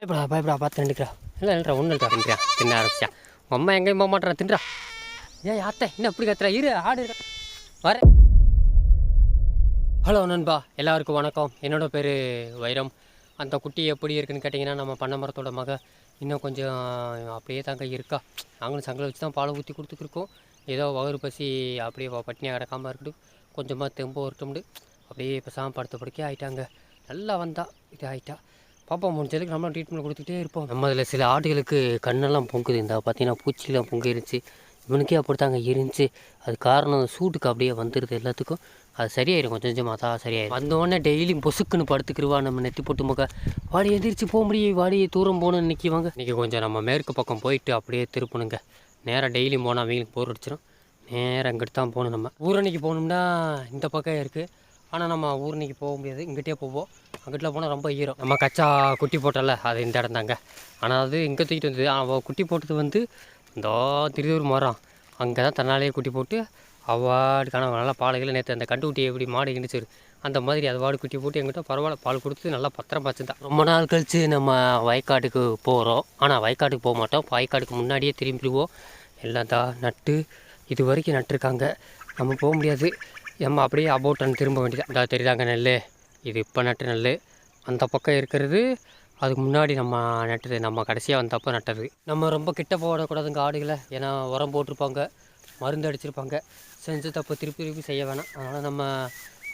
பயப்படா பயப்படா பார்த்து நின்றுக்கிறா. இல்லை இல்லைடா ஒன்றும் இருக்கா தின்றா தின்ன ஆரம்பிச்சா உங்கள் அம்மா எங்கேயும் போக மாட்டேறா தின்றா ஏன் யாத்த என்ன இப்படி கத்துறா? இரு ஆடு வர. ஹலோ நண்பா. எல்லாருக்கும் வணக்கம். என்னோட பேர் வைரம். அந்த குட்டி எப்படி இருக்குன்னு கேட்டிங்கன்னா நம்ம பண்ண மரத்தோட மக இன்னும் கொஞ்சம் அப்படியே தாங்க இருக்கா. நாங்களும் சங்கலை வச்சு தான் பாலை ஊற்றி கொடுத்துருக்கோம் ஏதோ வயிறு பசி அப்படியே பட்டினியாக கிடக்காம இருக்கட்டும் கொஞ்சமாக தெம்பு வரட்டும்னு அப்படியே பேசாமல் படுத்த படுக்கே ஆயிட்டாங்க. நல்லா வந்தா இது ஆகிட்டா பாப்பா முடிஞ்சதுக்கு நம்மளும் ட்ரீட்மெண்ட் கொடுத்துட்டே இருப்போம். நம்ம அதில் சில ஆடுகளுக்கு கண்ணெல்லாம் பொங்குது. இந்த பார்த்தீங்கன்னா பூச்சிலாம் பொங்கிருச்சு இவனுக்கே அப்படித்தாங்க இருந்துச்சு. அது காரணம் சூட்டுக்கு அப்படியே வந்துடுது எல்லாத்துக்கும். அது சரியாயிடும் கொஞ்சம் கொஞ்சமாக தான் சரியாயிடும் வந்தோடனே டெய்லியும் பொசுக்குன்னு படுத்துக்கிருவா. நம்ம நெத்தி போட்டு முக்க வாடி எந்திரிச்சு போக முடியும் வாடி தூரம் போகணும்னு நிற்கிவாங்க இன்றைக்கி கொஞ்சம் நம்ம மேற்கு பக்கம் போயிட்டு அப்படியே திருப்பணுங்க. நேராக டெய்லியும் போனால் அவங்களுக்கு போர் அடிச்சிடும் நேராக இங்கிட்டு தான் போகணும் நம்ம. ஊரணிக்கு போகணும்னா இந்த பக்கம் இருக்குது ஆனால் நம்ம ஊரணிக்கு போக முடியாது. இங்கிட்டே போவோம். அங்கிட்டலாம் போனால் ரொம்ப ஈரம் நம்ம கச்சா குட்டி போட்டல அது இந்த இடம் தாங்க. ஆனால் அது இங்கே தூக்கிட்டு வந்தது அவள் குட்டி போட்டது வந்து இந்த திருதூர் மரம். அங்கே தான் தன்னாலேயே குட்டி போட்டு அவாடுக்கான நல்லா பாலைகள் நேற்று அந்த கண்டுக்குட்டி எப்படி மாடு இருந்துச்சு அந்த மாதிரி அது வாடு குட்டி போட்டு எங்கிட்ட பரவாயில்ல பால் கொடுத்து நல்லா பத்திரம் வச்சுருந்தான் ரொம்ப நாள் கழித்து நம்ம வயக்காட்டுக்கு போகிறோம் ஆனால் வயக்காட்டுக்கு போக மாட்டோம். வயக்காட்டுக்கு முன்னாடியே திரும்பிடுவோம் எல்லாம் தான் நட்டு இது வரைக்கும் நட்டிருக்காங்க. நம்ம போக முடியாது. நம்ம அப்படியே அபோட்டன் திரும்ப வேண்டியது அதாவது தெரியுதாங்க நெல் இது இப்போ நட்டு நெல் அந்த பக்கம் இருக்கிறது அதுக்கு முன்னாடி நம்ம நட்டது நம்ம கடைசியாக வந்தப்போ நட்டது. நம்ம ரொம்ப கிட்ட போடக்கூடாதுங்க ஆடுகளை. ஏன்னா உரம் போட்டிருப்பாங்க மருந்து அடிச்சிருப்பாங்க. செஞ்ச தப்பு திருப்பி திருப்பி செய்ய வேணாம். அதனால் நம்ம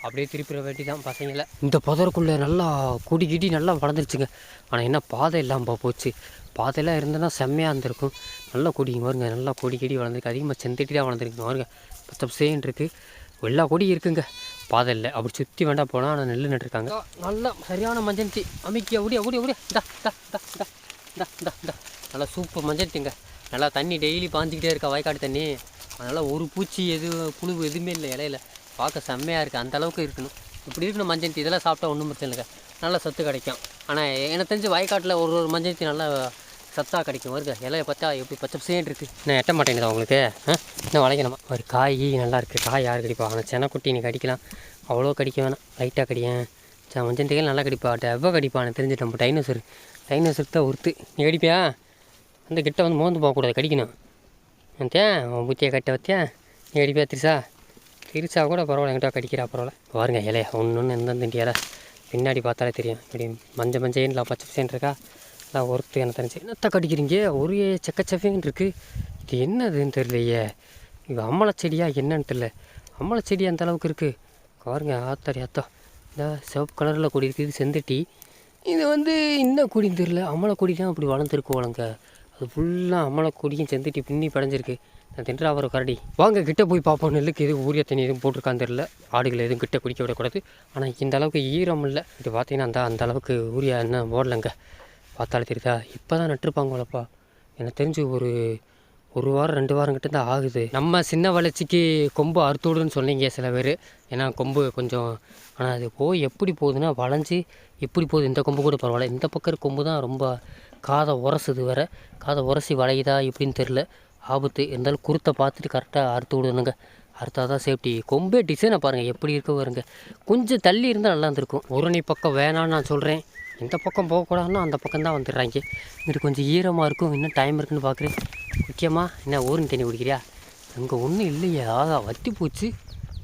அப்படியே திருப்பிட வேண்டி தான் பசங்களை. இந்த புதருக்குள்ளே நல்லா குடி கிடி நல்லா வளர்ந்துருச்சுங்க. ஆனால் என்ன பாதை இல்லாமல் போச்சு. பாதையெல்லாம் இருந்ததுன்னா செம்மையாக இருந்திருக்கும். நல்லா கொடிங்க வருங்க நல்லா கொடி கிடி வளர்ந்துருக்கு. அதிகமாக செந்தட்டி தான் வளர்ந்துருக்கு. வருங்க பச்சை பசேன்னு இருக்குது எல்லா கொடி இருக்குங்க. பாதை இல்லை அப்படி சுற்றி வேண்டாம் போனால் ஆனால் நெல் நட்டுருக்காங்க. நல்லா சரியான மஞ்சந்தி அமைக்கி ஓடியா ஓடியா ஓடியா இந்தா இந்தா இந்தா இந்தா இந்தா இந்தா டா நல்லா சூப்பர் மஞ்சந்திங்க நல்லா தண்ணி டெய்லி பாஞ்சிக்கிட்டே இருக்கா வயக்காடு தண்ணி. அதனால் ஒரு பூச்சி எது புழு எதுவுமே இல்லை இலையில. பார்க்க செம்மையாக இருக்குது அந்த அளவுக்கு இருக்கணும். இப்படி இருக்கணும் மஞ்சந்தி இதெல்லாம் சாப்பிட்டா ஒன்றும் பிரச்சனை இல்லைங்க. நல்லா சத்து கிடைக்கும். ஆனால் எனக்கு தெரிஞ்சு வயக்காட்டில் ஒரு ஒரு மஞ்சந்தி நல்லா சத்தாக கிடைக்கும். வருது இலையை பார்த்தா எப்படி பச்சை பசேன் இருக்குது நான் எட்ட மாட்டேங்குதா உங்களுக்கு. ஆ இன்னும் வளைக்கணுமா ஒரு காய் நல்லா இருக்குது காய் யார் கடிப்பா? ஆனால் செனக்குட்டி நீ கடிக்கலாம். அவ்வளோ கடிக்க வேணாம். லைட்டாக கடியேன். சரி மஞ்சள் நல்லா கடிப்பா. எவ்வளோ கடிப்பான்னு தெரிஞ்சுட்டு நம்ம டைனோசர் டைனோசர் தான் ஒருத்து நீ கடிப்பியா? அந்த கிட்ட வந்து மோந்து போகக்கூடாது. கடிக்கணும். தேன் உன் புத்தியை கட்ட வத்தியா? நீ கடிப்பியா திருசா திருசா கூட பரவாயில்ல. என்கிட்ட கடிக்கிறா பரவாயில்ல. பாருங்க இலைய. ஒன்று ஒன்று எந்தெந்த இலை பின்னாடி பார்த்தாலே தெரியும். இப்படி மஞ்ச மஞ்சேன்னு பச்சை பச்சைன்னு இருக்கா? நான் ஒர்த்து எனக்கு தெரிஞ்சு என்னத்த கடிக்கிறீங்க? ஒரு செக்கச்சஃபேன்னு இருக்குது இது என்னதுன்னு தெரியலையே. இது அம்மலை செடியா என்னன்னு தெரியல. அம்மலை செடி அந்த அளவுக்கு இருக்குது பாருங்க ஆத்தாடி ஆத்தா. இந்த சிவப்பு கலரில் கொடி இருக்குது இது செந்தட்டி. இது வந்து இன்னும் கொடின்னு தெரியல. அம்மலை கொடி தான் அப்படி வளர்ந்துருக்கு வளங்க அது ஃபுல்லாக அம்மலை கொடியும் செந்தட்டி பின்னி படைஞ்சிருக்கு. நான் தின்றா கரடி. வாங்க கிட்டே போய் பார்ப்போம். நெல்லுக்கு எதுவும் ஊரிய தண்ணி எதுவும் போட்டிருக்கான்னு தெரியல. ஆடுகள் எதுவும் கிட்டே குடிக்க விடக்கூடாது. ஆனால் இந்த அளவுக்கு ஈரம் இல்லை. இது பார்த்தீங்கன்னா அந்த அந்த அளவுக்கு ஊரியா என்ன போடலைங்க பார்த்தாலே தெரியுதா? இப்போ தான் நட்டிருப்பாங்களப்பா எனக்கு தெரிஞ்சு ஒரு ஒரு வாரம் ரெண்டு வாரம் கிட்ட தான் ஆகுது. நம்ம சின்ன வளர்ச்சிக்கு கொம்பு அறுத்துவிடுன்னு சொன்னீங்க சில பேர். ஏன்னா கொம்பு கொஞ்சம் ஆனால் அது போய் எப்படி போகுதுன்னா வளைஞ்சி எப்படி போகுது? இந்த கொம்பு கூட பரவாயில்ல. இந்த பக்கம் கொம்பு தான் ரொம்ப காதை உரசுது வேற. காதை உரசி வளையுதா எப்படின்னு தெரில ஆபத்து. இருந்தாலும் குருத்தை பார்த்துட்டு கரெக்டாக அறுத்து விடணுங்க. அறுத்தா தான் சேஃப்டி கொம்பே டிசைனை பாருங்கள் எப்படி இருக்க வருங்க கொஞ்சம் தள்ளி இருந்தால் நல்லா இருந்திருக்கும். உரணி பக்கம் வேணான்னு நான் சொல்கிறேன் இந்த பக்கம் போகக்கூடாதுன்னா அந்த பக்கம் தான் வந்துடுறாங்க. இங்கிட்டு கொஞ்சம் ஈரமாக இருக்கும். இன்னும் டைம் இருக்குன்னு பார்க்குறேன் முக்கியமாக என்ன ஊரின் தண்ணி குடிக்கிறியா? அங்கே ஒன்றும் இல்லையே. வத்தி போச்சு.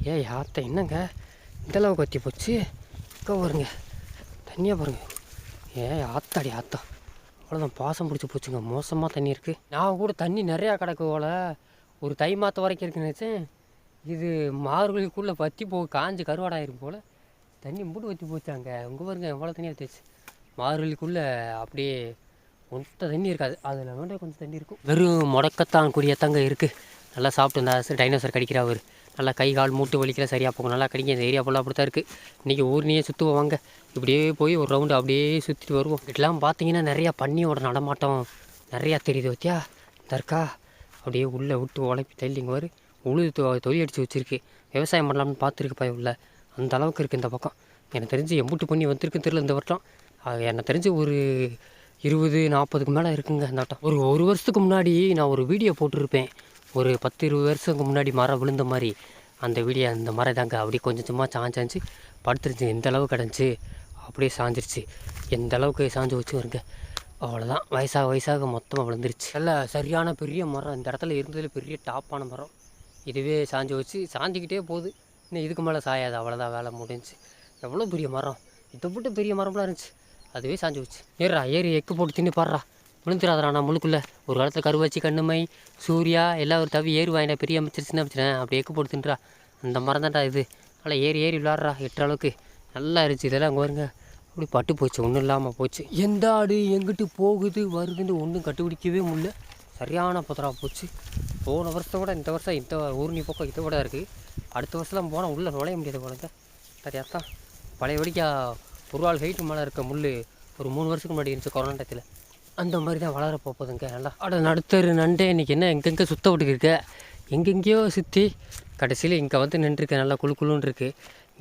ஏ யாத்த என்னங்க? இந்தளவுக்கு வத்தி போச்சு. இங்கே வருங்க தண்ணியாக பாருங்க. ஏ ஆத்தாடி ஆத்தா. அவ்வளோதான் பாசம் பிடிச்சி போச்சுங்க. மோசமாக தண்ணி இருக்குது நான் கூட தண்ணி நிறையா கிடக்கு போல. ஒரு தை மாற்ற வரைக்கும் இருக்குன்னு நினச்சேன். இது மார்கழிக்குள்ளே வத்தி போ காஞ்சு கருவாடாயிரும் போல். தண்ணி மூட்டு வத்தி போச்சாங்க. உங்கள் பாருங்க எவ்வளோ தண்ணி வச்சு மார்கழிக்குள்ளே அப்படியே ஒத்த தண்ணி இருக்காது. அதில் வேண்டாம் கொஞ்சம் தண்ணி இருக்கும். வெறும் முடக்கத்தான் கூடியத்தாங்க இருக்குது நல்லா சாப்பிட்டு இந்த டைனோசர் கடிக்கிறா அவர். நல்லா கை கால் மூட்டு வலிக்கிற சரியாக போகும். நல்லா கடிங்க இந்த ஏரியா ஃபுல்லாக அப்படி தான் இருக்குது இன்றைக்கி ஊர்னியே சுற்றுவோம் வாங்க. இப்படியே போய் ஒரு ரவுண்டு அப்படியே சுற்றிட்டு வருவோம். இதெல்லாம் பார்த்தீங்கன்னா நிறையா பன்னியோட நடமாட்டம் நிறையா தெரியுது வத்தியா தர்க்கா அப்படியே உள்ளே விட்டு உழைப்பி தள்ளிங்க வரும் உழுது தொழில் அடித்து வச்சுருக்கு. விவசாயம் பண்ணலாம்னு பார்த்துருக்கு பய உள்ள. அந்த அளவுக்கு இருக்குது இந்த பக்கம். எனக்கு தெரிஞ்சு எம்பூட்டு பண்ணி வந்திருக்குன்னு தெரியல இந்த வருஷம். அது எனக்கு தெரிஞ்சு ஒரு இருபது நாற்பதுக்கு மேலே இருக்குங்க அந்த ஆட்டம். ஒரு ஒரு வருஷத்துக்கு முன்னாடி நான் ஒரு வீடியோ போட்டிருப்பேன். ஒரு பத்து இருபது வருஷத்துக்கு முன்னாடி மரம் விழுந்த மாதிரி. அந்த வீடியோ அந்த மரம் தாங்க அப்படியே கொஞ்சம் சும்மா சாஞ்சாச்சு படுத்துருச்சு. எந்த அளவு கிடஞ்சி அப்படியே சாஞ்சிருச்சு. எந்த அளவுக்கு சாஞ்சு வச்சு வருங்க அவ்வளோதான் வயசாக வயசாக மொத்தமாக விழுந்துருச்சு. நல்ல சரியான பெரிய மரம். இந்த இடத்துல இருந்ததில் பெரிய டாப்பான மரம். இதுவே சாஞ்சு வச்சு சாஞ்சிக்கிட்டே போகுது. இன்னும் இதுக்கு மேலே சாயாது. அவ்வளோதான் வேலை முடிஞ்சு எவ்வளோ பெரிய மரம். இதை விட்டு பெரிய மரம்லாம் இருந்துச்சு. அதுவே சாஞ்சு போச்சு. ஏறா ஏறி எக்கு போட்டு தின்னு பாடுறா விழுந்துடாதடா நான் முழுக்குள்ள. ஒரு காலத்தில் கருவாச்சி கண்ணுமை சூர்யா எல்லாம் ஒரு தவி ஏறு வாங்கினா பெரிய அமைச்சர் சின்ன அமைச்சர். அப்படி எக்கு போட்டு தின்றா. அந்த மரம் தான்டா இது. நல்லா ஏறி ஏறி விளாட்றா எட்டுற அளவுக்கு. நல்லா இருந்துச்சு இதெல்லாம் அங்கே வருங்க அப்படி பட்டு போச்சு ஒன்றும் இல்லாமல் போச்சு. எந்த ஆடு எங்கிட்டு போகுது வருதுன்னு ஒன்றும் கண்டுபிடிக்கவே முடியல. சரியான பத்திரா போச்சு. போன வருஷத்தை விட இந்த வருஷம் இந்த ஊர்னி பக்கம் இதை விட இருக்குது அடுத்த வருஷம்லாம் போனால் உள்ளே நுழைய முடியாது போலங்க. சரியாத்தான் பழைய படிக்கா ஒரு ஆள் ஹைட்டு மேலே இருக்க முள் ஒரு மூணு வருஷத்துக்கு முன்னாடி இருந்துச்சு கொரோனா டயத்தில் அந்த மாதிரி தான் வளர போகுதுங்க. நல்லா அட நடுத்தரு நண்டே இன்றைக்கி என்ன எங்கெங்கே சுத்த விட்டுக்கிருக்க? எங்கெங்கேயோ சுற்றி கடைசியில் இங்கே வந்து நின்றுருக்கு நல்லா குளு குழுன்னு இருக்குது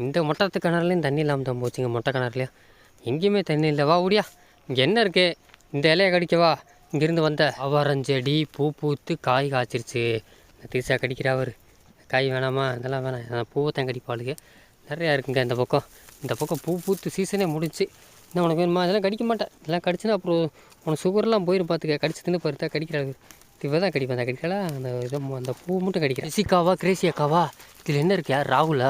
இந்த மொட்டத்து கிணறுலையும் தண்ணி இல்லாமல் தான் போச்சுங்க மொட்டை கிணறுலையும். எங்கேயுமே தண்ணி இல்லை. வா ஓடியா. இங்கே என்ன இருக்குது இந்த இலையை கடிக்கவா இங்கேருந்து வந்த அவரஞ்செடி பூ பூத்து காய் காய்ச்சிருச்சு. தீசா கடிக்கிறா அவர் காய் வேணாமா? இதெல்லாம் வேணாம். பூவை தான் கடிப்பாளுக்கு நிறையா இருக்குங்க இந்த பக்கம். இந்த பக்கம் பூ பூத்து சீசனே முடிஞ்சு. இன்னும் உனக்கு வேணுமா? இதெல்லாம் கடிக்க மாட்டேன். இதெல்லாம் கடிச்சுன்னா அப்புறம் உனக்கு சுகர்லாம் போயிடும் பார்த்துக்க கடிச்சு தின்னு பருத்தா கடிக்கிறாரு இவ தான் கடிப்பேன் அந்த அந்த இதை அந்த பூ மட்டும் கடிக்கிறேன் ரிசிகாவா கிரேசியாக்காவா? இதில் என்ன இருக்கு யார் ராகுலா?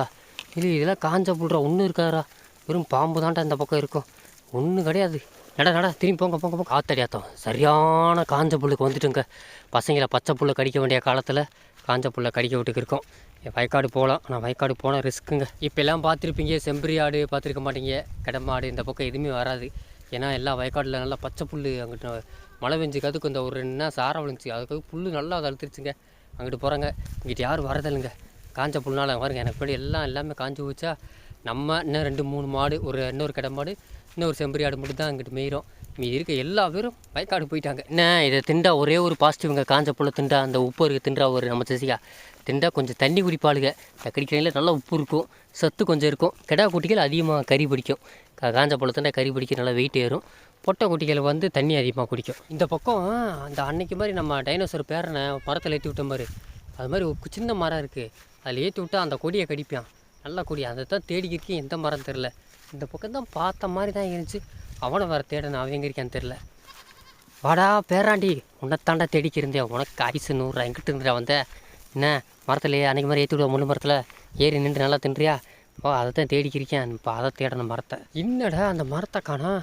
இல்லை இதெல்லாம் காஞ்ச புல்றா ஒன்றும் இருக்காரா வெறும் பாம்பு தான்டா இந்த பக்கம் இருக்கும். ஒன்றும் கிடையாது. நட நட திரும்பி போங்க போங்க போங்க. காத்தடியாத்தம் சரியான காஞ்ச புல்லுக்கு வந்துட்டுங்க. பசங்களை பச்சை புல்லை கடிக்க வேண்டிய காலத்தில் காஞ்ச புல்லை கடிக்க விட்டுக்கு இருக்கோம் வயக்காடு போகலாம். ஆனால் வயக்காடு போனால் ரிஸ்க்குங்க. இப்போ எல்லாம் பார்த்துருப்பீங்க செம்பரி ஆடு பார்த்துருக்க மாட்டீங்க. கடமாடு இந்த பக்கம் எதுவுமே வராது. ஏன்னா எல்லா வயக்காடில் நல்லா பச்சை புல் அங்கிட்ட மழை பெஞ்சுக்காதுக்கு இந்த ஒரு ரெண்டு நாள் சாரம் விழுந்துச்சு. அதுக்கு புல் நல்லா தழுத்துருச்சுங்க. அங்கிட்டு போகிறாங்க இங்கிட்டு யாரும் வரதில்லைங்க. காஞ்ச புல்னால பாருங்க எனக்கு பின்னாடி எல்லாம் எல்லாமே காஞ்சு போச்சா. நம்ம இன்னும் ரெண்டு மூணு மாடு ஒரு இன்னொரு கடை மாடு இன்னொரு செம்பரி ஆடு மட்டும் தான் அங்கிட்டு மேயிறோம். இங்கே இருக்க எல்லா பேரும் வயக்காடு போயிட்டாங்க. என்ன இதை திண்டா ஒரே ஒரு பாசிட்டிவ்ங்க காஞ்ச போல் திண்டா அந்த உப்பு இருக்குது திண்டா ஒரு நம்ம ஜெசிகா திண்டா கொஞ்சம் தண்ணி குடிப்பாளுங்க இந்த நல்லா உப்பு இருக்கும் சத்து கொஞ்சம் இருக்கும். கிடா குட்டிகள் அதிகமாக கறி பிடிக்கும். காஞ்ச போல் திண்டா கறி பிடிக்க நல்லா வெயிட் ஏறும். பொட்டை குட்டிகள் வந்து தண்ணி அதிகமாக குடிக்கும். இந்த பக்கம் அந்த அன்னைக்கு மாதிரி நம்ம டைனோசர் பேரனை மரத்தில் ஏற்றி விட்ட மாதிரி அது மாதிரி ஒரு சின்ன மரம் இருக்குது அதில் ஏற்றி விட்டால் அந்த கொடியை கடிப்பான். நல்ல கொடி அதை தான் தேடிக்கிருக்கு எந்த மரம் தெரில இந்த பக்கம் தான் பார்த்த மாதிரி தான் இருந்துச்சு. அவனை வர தேடணும் அவன் எங்கே இருக்கான்னு தெரில வாடா பேராண்டி. உன்னைத்தாண்டா தேடிக்கு இருந்தேன். உனக்கு ஐசு நூறு எங்கிட்ட இருந்துடா வந்த. என்ன மரத்துலையே அன்றைக்கி மாதிரி ஏற்றி விடுவா முள்ளு மரத்தில்? ஏறி நின்று நல்லா தின்றியா? ஓ அதை தான் தேடிக்கிருக்கேன் இப்போ அதை தேடணும் மரத்தை. என்னடா அந்த மரத்தை காணா?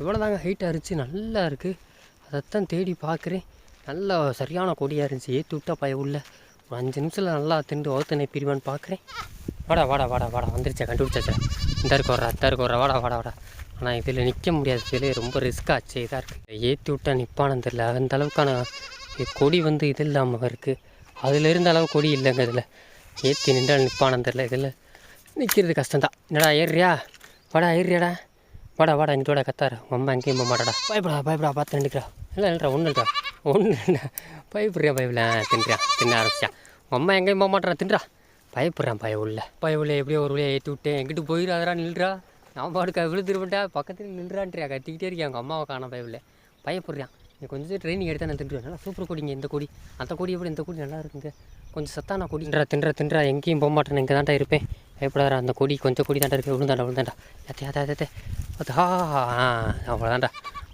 இவ்வளோ தாங்க ஹைட்டாக இருந்துச்சு. நல்லா இருக்குது அதைத்தான் தேடி பார்க்குறேன். நல்லா சரியான கொடியாக இருந்துச்சு. ஏற்றி விட்டா பய உள்ள. ஒரு அஞ்சு நிமிஷத்தில் நல்லா திண்டு ஒருத்தனை பிரிவான்னு பார்க்குறேன். வாடா வாடா வாடா வாடா. வந்துருச்சா கண்டுபிடிச்சாச்சா? இந்த இருக்க வர்றா அத்தா இருக்க வர்றா வாடா வாடா வாடா. ஆனால் இதில் நிற்க முடியாது. இதில் ரொம்ப ரிஸ்க் ஆச்சு இதாக இருக்குது ஏற்றி விட்டா நிற்பானு தெரில அந்த அளவுக்கான கொடி வந்து இது இல்லாமல் இருக்குது அதில் இருந்த அளவு கொடி இல்லைங்க இதில். ஏற்றி நின்றால் நிற்பானு தெரில இதில். நிற்கிறது கஷ்டம்தான். என்னடா ஏறியா வாடா ஏறியாடா வாடா வாடா இங்கிட்டு கத்தார் அம்மா எங்கேயும் போக மாட்டாடா. பயப்படா பயப்படா பார்த்து நின்றுக்கிறா. இல்லை இல்லைடா ஒன்றும் இல்லைடா. ஒன்றும் இல்லை பயப்படுறியா பயப்பில்ல தின்றியா தின்ன ஆரம்பிச்சா அம்மா எங்கேயும் போக மாட்டேறா தின்றா. பயப்படுறான் பய உள்ள. பய உள்ள எப்படியோ ஒரு வழியாக ஏற்றி விட்டேன். எங்கிட்டு போயிடாதடா நில்றா. நான் பாடுக்க விழுந்துருவட்டா பக்கத்தில் நில்றான்றியா கத்திக்கிட்டே இருக்கேன். அவங்க அம்மாவை காண பயவில்லை பயப்படுறான். நீ கொஞ்சம் ட்ரைனிங் எடுத்தா நான் தின்றுவேன். நல்லா சூப்பர் கொடிங்க இந்த கொடி. அந்த கொடி எப்படி இந்த கொடி நல்லா இருக்குங்க. கொஞ்சம் சத்தான கொடி. தின்றா தின்றா தின்றா. எங்கேயும் போக மாட்டேன். இங்கே தான்டா இருப்பேன். பயப்படாதா அந்த கொடி கொஞ்சம் கொடி தாண்டா இருக்கு. விழுந்தாண்டா விழுந்தாண்டா. ஏத்தே ஏத்தே ஏத்தே அது ஆ அவ்வளோதான்டா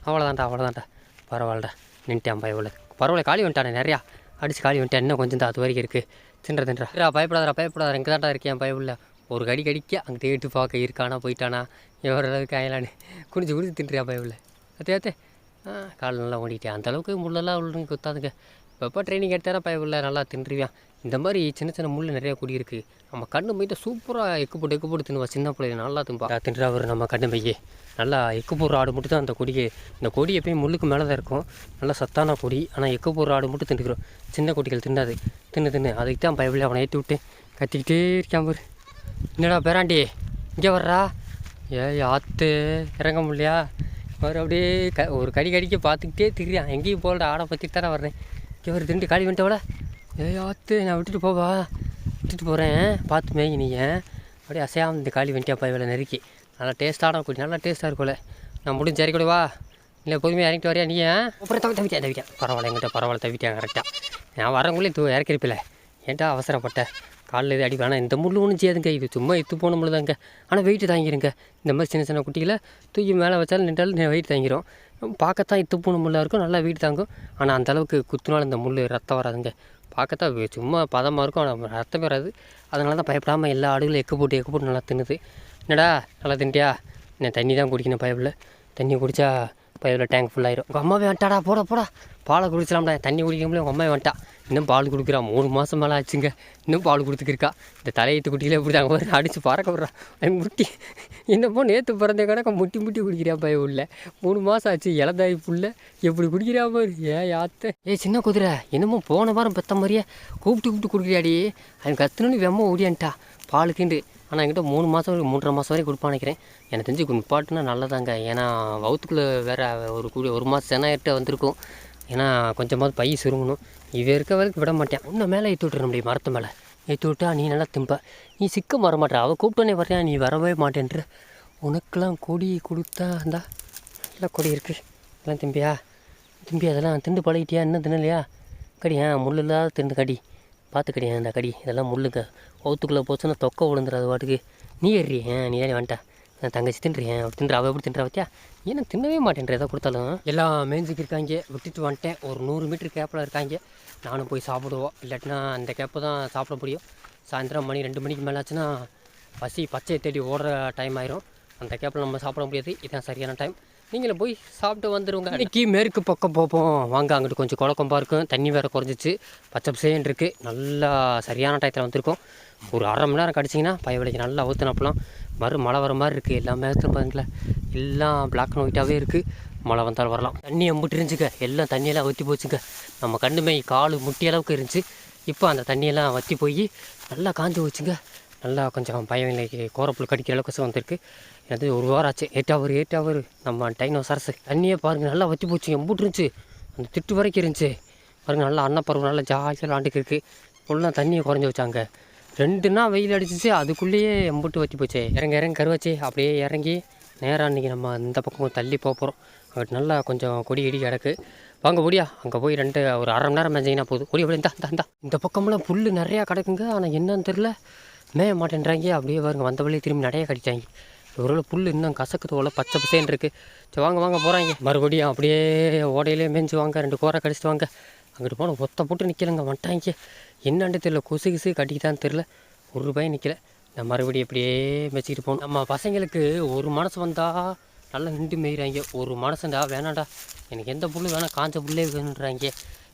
அவ்வளோதான்டா அவ்வளோதான்டா பரவாயில்லடா. நின்ட்டான் பயவில் பரவாயில்ல காலி வந்துட்டானே நிறையா. அடிச்சு காலி வந்துட்டேன். இன்னும் கொஞ்சம் தான். அது வரைக்கும் இருக்குது தின்றா தின்றா. தின்றா பயப்படாதடா பயப்படாத இங்கே தான்டா இருக்கேன் பயவில் ஒரு கடி கடிக்க அங்கே தேட்டு பார்க்க இருக்கானா போயிட்டானா? எவரளவுக்கு ஆயலான்னு குனிஞ்சு குனிஞ்சு தின்றியா பயவில் அத்தே அத்தே. ஆ கால் நல்லா ஓடிட்டேன் அந்த அளவுக்கு முள்ளெல்லாம் உள்ளுங்க குத்தாதுங்க. இப்போ ட்ரைனிங் எடுத்தாரா பயவில்ல நல்லா தின்றுவான் இந்த மாதிரி சின்ன சின்ன முள் நிறைய குடி இருக்குது நம்ம கண்ணு மைட்ட சூப்பராக எக்கு போட்டு எக்கு போட்டு தின்னுவா சின்ன பிள்ளைங்க நல்லா தின்பா. தின்றா அவர் நம்ம கண்ணு மையே. நல்லா எக்கு போடுற ஆடு மட்டும் தான் அந்த கொடிக்கு. இந்த கொடி எப்பயும் முள்ளுக்கு மேலே தான் இருக்கும். நல்லா சத்தான கொடி. ஆனால் எக்கு போடுற ஆடு மட்டும் தின்னுக்கிறோம். சின்ன கொடிகள் தின்னாது. தின்னு தின்னு. அதுக்கு தான் பைபிள் அவனை ஏற்றி விட்டு கத்திக்கிட்டே இருக்கான் பாரு. என்னடா பேராண்டி? இங்கே வர்றா? ஏய் ஆத்து. இறங்க முடியலையா? அவர் அப்படியே க ஒரு கடி கடிக்க பார்த்துக்கிட்டே திரியான் எங்கேயும் போகலடா. ஆடை பற்றிட்டு தானே வர்றேன். இங்கே ஒரு திண்டு காலி பண்ணிட்டவள ஏய் ஆத்து நான் விட்டுட்டு போவா விட்டுட்டு போகிறேன் பார்த்து மேய்ங்க நீங்கள் அப்படியே அசையாமல் இந்த காளி வண்டியா பைபிளை நெருக்கி. நல்லா டேஸ்ட்டாக குடி. நல்லா டேஸ்ட்டாக இருக்கும்ல நான் முடிஞ்சு கூட வா. இல்லை பொறுமையாக இறங்கிட்டு வரையா நீ? அப்புறம் தவி தவிட்டேன் தவிட்டேன் பரவாயில்ல எங்கிட்ட பரவாயில்ல தவிட்டேன் கரெக்டாக நான் வரவங்களே தூ இறக்கிருப்பில்ல. ஏன்டா அவசரப்பட்ட? காலில் இது அடி வேணாம் இந்த முள் ஒன்றும் செய்யாதுங்க இது சும்மா எத்து போன முள் தாங்க ஆனால் வெயிட்டு தாங்கிருங்க. இந்த மாதிரி சின்ன சின்ன குட்டிகளை தூக்கி மேலே வச்சாலும் நின்றாலும் வெயிட் தாங்கிரும். பார்க்கத்தான் இத்துப்புணு முள்ளாக இருக்கும் நல்லா வீடு தாங்கும். ஆனால் அந்த அளவுக்கு குத்துனாலும் இந்த முள் ரத்தம் வராதுங்க. பார்க்கத்தான் சும்மா பதமாக இருக்கும் ஆனால் ரத்தம் வராது. அதனால தான் பயப்படாமல் எல்லா ஆடுகளும் எக்கு போட்டு எக்கு போட்டு நல்லா தின்னுது. என்னடா நல்லா தின்ட்டியா? நான் தண்ணி தான் குடிக்கணும் பைப்பில் தண்ணி குடித்தா பைப்பில் டேங்க் ஃபுல்லாயிரும் உங்கள் அம்மாவே வந்துட்டாடா போடா போடா. பாலை குடிச்சலாம்டா தண்ணி குடிக்க முடியல உங்கள் அம்மாவே வந்துட்டா. இன்னும் பால் கொடுக்குறா. மூணு மாதம் மேலே ஆச்சுங்க. இன்னும் பால் கொடுத்துக்கிருக்கா. இந்த தலையீட்டு குட்டியில் இப்படி தாங்க வரும் அடித்து பறக்க விட்றான் என் முட்டி. என்னமோ நேற்று பிறந்த கணக்கு முட்டி முட்டி குடிக்கிறா பைய உள்ள. மூணு மாதம் ஆச்சு இளந்தாய் புள்ள. எப்படி குடிக்கிறா பாரு. ஏ யாத்த ஏ சின்ன குதிரை. என்னமோ போன வாரம் பெத்த மாதிரியே கூப்பிட்டு கூப்பிட்டு குடிக்கிறாடி அவன் கத்துனு வெம்ம ஓடியான்ட்டா. பாலுக்குண்டு ஆனால் என்கிட்ட மூணு மாதம் வரைக்கும் மூன்றரை மாதம் வரைக்கும் கொடுப்பான்னு நினைக்கிறேன். எனக்கு தெரிஞ்சு நிப்பாட்டுனா நல்லதாங்க. ஏன்னா வவுத்துக்குள்ளே வேறு ஒரு கூடி ஒரு மாதம் செனாயிட்ட வந்திருக்கும். ஏன்னா கொஞ்சமாவது பை சுருங்கணும். இவன் இருக்க வரைக்கும் விட மாட்டேன். இன்னும் மேலே ஏற்றி விட்டுற முடியும்? மரத்து மேலே. ஏற்றி விட்டா நீ நல்லா திம்ப. நீ சிக்க வர மாட்டேற அவள் கூப்பிட்டோன்னே வரையா நீ வரவே மாட்டேன்ற. உனக்கெல்லாம் கொடி கொடுத்தா இருந்தா நல்லா கொடி இருக்குது எல்லாம் திம்பியா? திம்பி அதெல்லாம் திண்டு பழகிட்டியா? இன்னும் தின்னலையா? கடி ஆ முள் இல்லாத திண்டு கடி. பார்த்து இந்த கடி? இதெல்லாம் முள்ளுங்க. ஒத்துக்குள்ளே போச்சுன்னா தொக்க விழுந்துரு பாட்டுக்கு. நீ ஏறி நீ ஏறி வந்துட்டேன் என் தங்கச்சி தின்றியேன் அப்படி தின்ற அவள் எப்படி தின்றா பத்தியா? ஏன்னா தின்னவே மாட்டேன்ற எதை கொடுத்தாலும். எல்லாம் மேய்ஞ்சிக்கு இருக்காங்க. விட்டுட்டு வந்துட்டேன். ஒரு நூறு மீட்டர் கேப்பில் இருக்காங்க. நானும் போய் சாப்பிடுவோம். இல்லாட்டினா அந்த கேப்பை தான் சாப்பிட முடியும். சாயந்தரம் மணி ரெண்டு மணிக்கு மேலே ஆச்சுன்னா பசி பச்சையை தேடி ஓடுற டைம் ஆயிரும். அந்த கேப்பில் நம்ம சாப்பிட முடியாது. இதுதான் சரியான டைம் நீங்களும் போய் சாப்பிட்டு வந்துடுங்க இன்றைக்கி மேற்கு பக்கம் போப்போம். வாங்க அங்கிட்டு கொஞ்சம் குழக்கம்பா இருக்கும். தண்ணி வேறு குறைஞ்சிச்சு. பச்சை பசேன்னு இருக்குது நல்லா சரியான டயத்தில் வந்திருக்கோம். ஒரு அரை மணி நேரம் கடிச்சிங்கன்னா பயவலைக்கு நல்லா ஊற்றுனப்பலாம் மறு மழை வர மாதிரி இருக்குது எல்லா மேகத்தும் பாருங்களேன். எல்லாம் பிளாக் அண்ட் ஒயிட்டாகவே இருக்குது மழை வந்தாலும் வரலாம். தண்ணி எம்பிட்டு இருந்துச்சுங்க. எல்லாம் தண்ணியெல்லாம் வற்றி போச்சுங்க. நம்ம கண்ணுமே காலு கால் முட்டி அளவுக்கு இருந்துச்சு. இப்போ அந்த தண்ணியெல்லாம் வற்றி போய் நல்லா காஞ்சி போச்சுங்க. நல்லா கொஞ்சம் பயவில்லைக்கு கோரப்புல் கடிக்கிற அளவுக்கு வந்திருக்கு. எனக்கு ஒரு வாரம் ஆச்சு ஏட்டாவர் ஏட்டாவர் நம்ம டைனோசரஸ் தண்ணியே பாருங்கள் நல்லா வற்றி போச்சு எம்பூட்டு இருந்துச்சு. அந்த திட்டு வரைக்கும் இருந்துச்சு. பாருங்கள் நல்லா அன்னப்பருவம் நல்லா ஜாலியாக விளாண்டுக்கு இருக்குது ஃபுல்லாக தண்ணியை குறைஞ்சி வச்சாங்க. ரெண்டு நாள் வெயில் அடிச்சிச்சு அதுக்குள்ளேயே எம்புட்டு வற்றி போச்சு. இறங்க இறங்க கருவாச்சு. அப்படியே இறங்கி நேராக இன்றைக்கி நம்ம இந்த பக்கம் தள்ளி போக போகிறோம் அங்கிட்டு நல்லா கொஞ்சம் கொடி இடி கிடக்கு. வாங்க ஓடியா. அங்கே போய் ரெண்டு ஒரு அரை மணி நேரம் மேஞ்சிங்கன்னா போதும். ஓடி அப்படியே இந்தா இந்தா இந்த. பக்கம்லாம் புல் நிறையா கிடக்குங்க. ஆனால் என்னன்னு தெரில மேய மாட்டேன்றாங்க. அப்படியே பாருங்க வந்த வழியே திரும்பி நிறைய கடிச்சாங்க. இவரோட புல் இன்னும் கசக்குது போல பச்சை பசேன்னு இருக்குது சரி வாங்க வாங்க போகிறாங்க மறுபடியும் அப்படியே ஓடையிலே மேய்ஞ்சு வாங்க ரெண்டு கோரை கடிச்சிட்டு வாங்க. அங்கிட்டு போன ஒத்த போட்டு நிற்கலங்க மட்டாங்க என்னண்டு தெரியல கொசு கிசு கட்டிக்கிட்டான்னு தெரில ஒரு ரூபாய் நிற்கல நான் மறுபடியும் இப்படியே வச்சுக்கிட்டு போகணும் நம்ம பசங்களுக்கு ஒரு மனசு வந்தால் நல்லா நின்று மேய்கிறாங்க ஒரு மனசுண்டா வேணாண்டா. எனக்கு எந்த புல் வேணாம் காஞ்ச புல்லே வேணுன்றாங்க.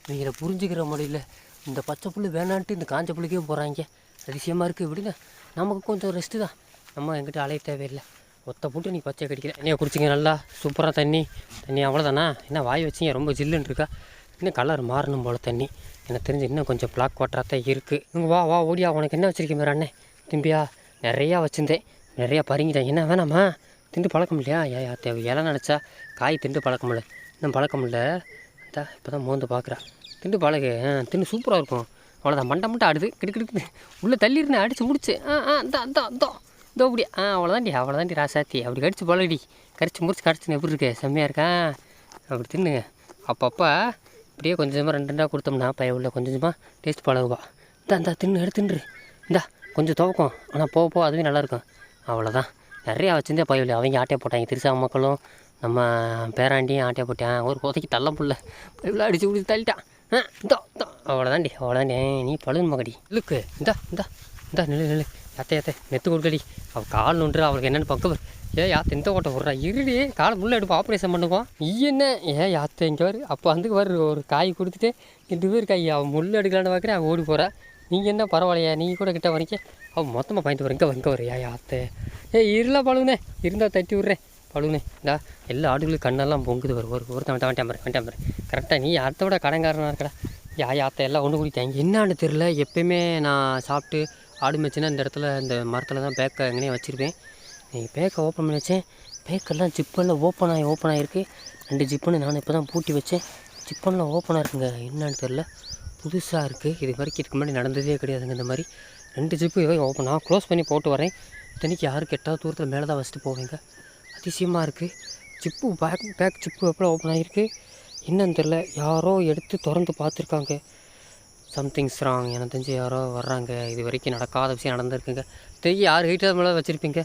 இவங்களை புரிஞ்சுக்கிற முடியல இந்த பச்சை புல் வேணான்ட்டு இந்த காஞ்ச புல்லுக்கே போகிறாங்க அதிசயமாக இருக்குது எப்படின்னா நமக்கு கொஞ்சம் ரெஸ்ட்டு தான். நம்ம எங்கிட்ட அலைய தேவையில்லை. ஒத்த போட்டு நீ பச்சை கடிக்கல என்னைய குடிச்சிங்க நல்லா. சூப்பராக தண்ணி. தண்ணி அவ்வளோதானா என்ன வாய் வச்சிங்க? ரொம்ப ஜில்லுன்னு இருக்கா? இன்னும் கலர் மாறணும் போல் தண்ணி. எனக்கு தெரிஞ்சு இன்னும் கொஞ்சம் பிளாக் வாட்டராக தான் இருக்குது இங்கே வா வா ஓடியா. உனக்கு என்ன வச்சிருக்கேன் அண்ணே? திம்பியா நிறையா வச்சுருந்தேன். நிறையா பறிங்கிட்டேன். என்ன வேணாமா? திண்டு பழக்கம் இல்லையா? ஏ தேவை இலை நினச்சா காய் திண்டு பழக்கம் இல்லை. இன்னும் பழக்கம் இல்லை. அத்தா இப்போ தான் மோந்து பார்க்குறா திண்டு பழகு. ஆ திண்டு சூப்பராக இருக்கும். அவ்வளோதான் மண்டை மட்டும் ஆடுது. கிடுக்கிடுக்கு உள்ளே தள்ளிருந்தேன் அடித்து முடிச்சு. ஆ ஆ அந்த இந்தா இந்தா. இதோ அப்படி ஆ அவ்வளோதான்டி அவ்வளோதான்டி ராசாத்தி. அப்படி கடிச்சு பழகடி. கடிச்சு முடிச்சு கடிச்சுன்னு எப்படி இருக்கு? செம்மையாக இருக்கா? அப்படி தின்னுங்க அப்பப்போ இப்படியே கொஞ்சம் கொஞ்சமாக ரெண்டு ரெண்டாக கொடுத்தோம்னா பைய உள்ள கொஞ்சம் கொஞ்சமாக டேஸ்ட் பழகுவா. இந்தா இந்தா தின்னு எடுத்துன்று இந்தா கொஞ்சம் துவக்கும். ஆனால் போக போக அதுவே நல்லாயிருக்கும் அவ்வளோதான் நிறையா வச்சுருந்தே பையவில் அவங்க ஆட்டையை போட்டாங்க. திருசா மக்களும் நம்ம பேராண்டியும் ஆட்டையை போட்டான் ஒரு கோதைக்கு தள்ள புள்ள பைவில் அடித்து பிடிச்சி தள்ளிட்டான். ஆ இந்தா இந்தோ. அவ்வளோதாண்டி அவ்வளோதாண்டி நீ பழுன் மகடி. இழுக்கு. இந்தா இந்தா இந்தா நில்லு நில்லு. அத்தை யாத்த நெத்து கொடுக்கடி. அவள் கால் நொன்று அவளுக்கு என்னென்னு பக்கம் ஏ யாத்த எந்த ஓட்ட விட்றா இருடி கால் முள்ள எடுப்போம் ஆப்ரேஷன் பண்ணுவோம் ஈ என்ன? ஏ யாத்த இங்கே வரு அப்போ வந்து வரு ஒரு காய் கொடுத்துட்டு ரெண்டு பேர் காய் அவன் முள் எடுக்கலான்னு பார்க்குறேன் அவன் ஓடி போகிறா நீங்கள் என்ன பரவாயில்லையா? நீங்கள் கூட கிட்ட வரைக்கும் அவன் மொத்தமாக பயந்து வரேன் இங்கே வர இங்கே வர யாத்த ஏ இருல பழுவுனே. இருந்தால் தட்டி விட்றேன் பழுவுனே. இந்தா எல்லா ஆடுகளும் கண்ணெல்லாம் பொங்குது வரும் ஒரு ஒருத்தன் வேண்டாம் வேண்டாம் வேண்டாம் கரெக்டாக நீ அடுத்த விட கடங்காரனாக இருக்கடா. யா யாத்த எல்லாம் ஒன்று குடித்தாங்க என்னான்னு தெரில எப்பயுமே நான் சாப்பிட்டு ஆடு மேய்ச்சினா இந்த இடத்துல இந்த மரத்தில் தான் பேக்கை எங்கேயும் வச்சுருப்பேன் நீங்கள் பேக்கை ஓப்பன் பண்ணி வச்சேன். பேக்கெல்லாம் ஜிப்பெல்லாம் ஓப்பன் ஆகி ஓப்பன் ஆகிருக்கு ரெண்டு ஜிப்புன்னு நான் இப்போ தான் பூட்டி வச்சேன். ஜிப்பனில் ஓப்பனாக இருக்குங்க. என்னன்னு தெரில புதுசாக இருக்குது இது வரைக்கும் இதுக்கு முன்னாடி நடந்ததே கிடையாதுங்க இந்த மாதிரி. ரெண்டு ஜிப்பு ஓப்பன் நான் க்ளோஸ் பண்ணி போட்டு வரேன். இத்தனைக்கு யாருக்கு எட்டாவது தூரத்தில் மேலே தான் வச்சுட்டு போவேங்க. அதிசயமாக இருக்குது ஜிப்பு பேக் பேக் ஜிப்பு எப்போ ஓப்பன் ஆகிருக்கு என்னன்னு தெரில யாரோ எடுத்து திறந்து பார்த்துருக்காங்க. சம்திங்ஸ் ராங் எனக்கு தெரிஞ்சு யாரோ வர்றாங்க. இது வரைக்கும் நடக்காத விஷயம் நடந்திருக்குங்க. தெரியும் யார் ஹீட்டர் மேலே வச்சுருப்பீங்க?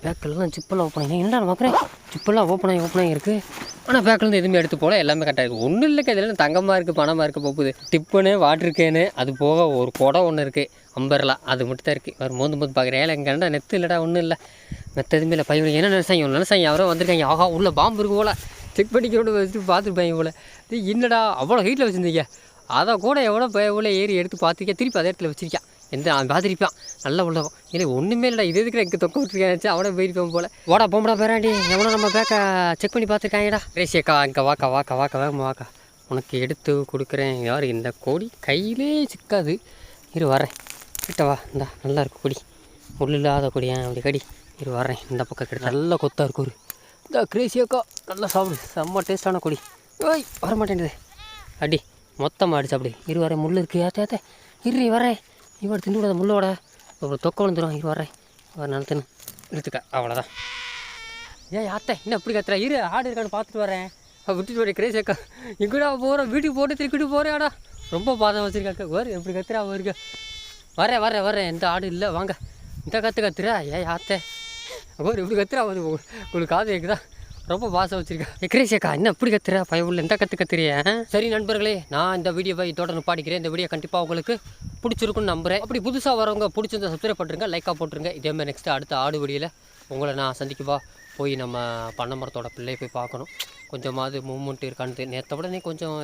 பேக்கெல்லாம் சிப்பெல்லாம் ஓப்பன் ஆகி என்ன பார்க்குறேன் சிப்பெல்லாம் ஓப்பன் ஆகி ஓப்பன் ஆகி இருக்குது ஆனால் பேக்கிலேருந்து எதுவுமே எடுத்து போல எல்லாமே கரெக்டாக இருக்குது ஒன்றும் இல்லை இதில் தங்கமாக இருக்குது பணமாக இருக்குது போகுது. டிப்புன்னு வாட்ரு கேனு அது போக ஒரு குடம் ஒன்று இருக்குது அம்பர்லாம் அது மட்டும் தான் இருக்குது வேறு மோந்து மோந்து பார்க்குறேன் ஏழை எங்கேண்டா நெத்து இல்லைடா ஒன்றும் இல்லை. மெத்த எதுவுமே இல்லை. பையன் என்ன நினைச்சாங்க நினைச்சாங்க யாரோ வந்திருக்காங்க. ஆகா உள்ள பாம்பு இருக்கு போல. செக் பண்ணிக்கொண்டு வச்சுட்டு பார்த்துருப்பாங்க போல. டேய், என்னடா அவ்வளோ ஹீட்டில் வச்சுருந்தீங்க? அதை கூட எவ்வளோ எவ்வளோ ஏறி எடுத்து பார்த்துருக்கேன் திருப்பி அதே இடத்துல வச்சிருக்கான் எந்த அவன் பார்த்துருப்பான்? நல்ல உள்ளவன் இல்லை ஒன்றுமே இல்லை இது எதுக்கு எனக்கு தொக்க விட்டுருக்கேன் அவனே போயிருப்பான் போல. ஓடா போம்படா பேராண்டி. எவ்வளோ நம்ம பேக்கை செக் பண்ணி பார்த்துருக்காங்கடா. ரேசியக்கா இங்கே வாக்கா வாக்கா வாக்கா வேகமா வாக்கா. உனக்கு எடுத்து கொடுக்குறேன். யார் இந்த கொடி? கையிலே சிக்காது. இரு வரேன் கிட்ட வா. இந்தா நல்லா இருக்கு கொடி. முள் இல்லாத கொடியா அப்படி கடி. இரு வரேன் இந்த பக்கம் கிட்ட. நல்ல கொத்தாக இருக்கும் ஒரு. இந்த கிரேசியக்கா நல்லா சாப்பிடு. செம்ம டேஸ்டான கொடி. ஓய் வர அடி. மொத்தமாக அடிச்சு அப்படி. இரு வரேன் முள் இருக்கு. ஏற்ற ஏத்த. இரு வரேன். இவ்வளோ தின்னு விடாத முள்ளோட. ஒரு தொக்க விழுந்துடும் இரு வரேன். வர நிலத்துன்னு இழுத்துக்க அவ்வளோதான் ஏன் யாத்த என்ன எப்படி கத்துறா? இரு ஆடு இருக்கான்னு பார்த்துட்டு வரேன். விட்டுட்டு வரேன் கிரேசியக்கா எங்கடா போகிறோம் வீட்டுக்கு போட்டு திருக்கிட்டு போகிறேன்டா ரொம்ப பாதம் வச்சிருக்காக்க வரு எப்படி கத்துறா? வருங்க வரேன் வரேன் வரேன். எந்த ஆடு இல்லை. வாங்க. இந்த கற்று கத்துறா? ஏன் யாத்தே ஒரு இப்படி கத்துறா? வந்து உங்களுக்கு காது கேட்குதா ரொம்ப பாசம் வச்சிருக்கா. எக்ரேசியக்கா என்ன எப்படி கத்துற? பயவுள்ள உள்ள எந்த கற்று கத்துறிய சரி நண்பர்களே நான் இந்த வீடியோவை இதோட பாடிக்கிறேன் இந்த வீடியோ கண்டிப்பாக உங்களுக்கு பிடிச்சிருக்குன்னு நம்புறேன். அப்படி புதுசாக வரவங்க பிடிச்சிருந்தா சப்ஸ்கிரைப் பண்ணுறங்க லைக்காக போட்டுருங்க. இதேமாதிரி நெக்ஸ்ட்டு அடுத்த ஆடு வீடியோவில் உங்களை நான் சந்திக்கவா? போய் நம்ம பண்ணமரத்தோட பிள்ளையை போய் பார்க்கணும். கொஞ்சமாவது மூமெண்ட் இருக்கான்னு நேற்றை விட நீ கொஞ்சம்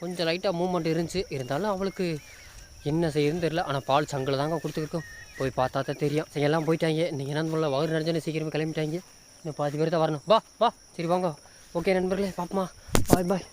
கொஞ்சம் லைட்டாக மூமெண்ட் இருந்துச்சு. இருந்தாலும் அவளுக்கு என்ன செய்யுதுன்னு தெரியல. ஆனால் பால் சங்கில் தாங்க கொடுத்துருக்கோம் போய் பார்த்தா தான் தெரியும் எல்லாம் போயிட்டாங்க. நீங்கள் என்ன பண்ணல வகுறு நடந்தோன்னே சீக்கிரமே கிளம்பிட்டாங்க. இன்னும் பாதி பேர் தான் வரணும். வா வா. சரி வாங்க. ஓகே நண்பர்களே பாப்பமா. பாய் பாய்.